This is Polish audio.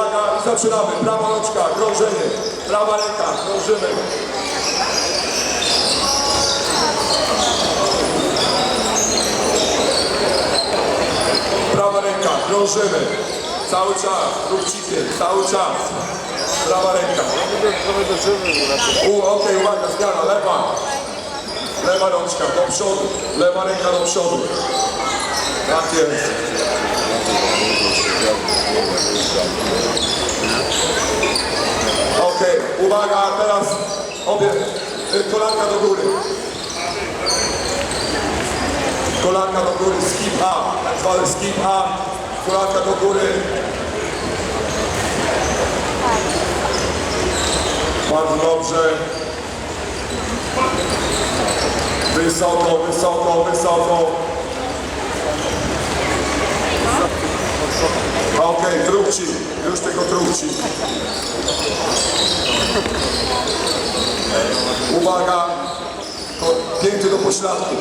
uwaga i zaczynamy. Prawa rączka, krążenie. Prawa ręka, krążymy. Prawa ręka, krążymy. Cały czas, krótcikiem, cały czas. Prawa ręka. U, okej, uwaga, zmiana, lewa. Lewa rączka do przodu, lewa ręka do przodu. Tak jest. Okej, uwaga, teraz obie, kolanka do góry. Kolanka do góry, skip A, tak zwany skip A, kolanka do góry. Bardzo dobrze. Wysoko, wysoko, wysoko. Okej, trupci, już tylko trupci. Uwaga, pięty do pośladku.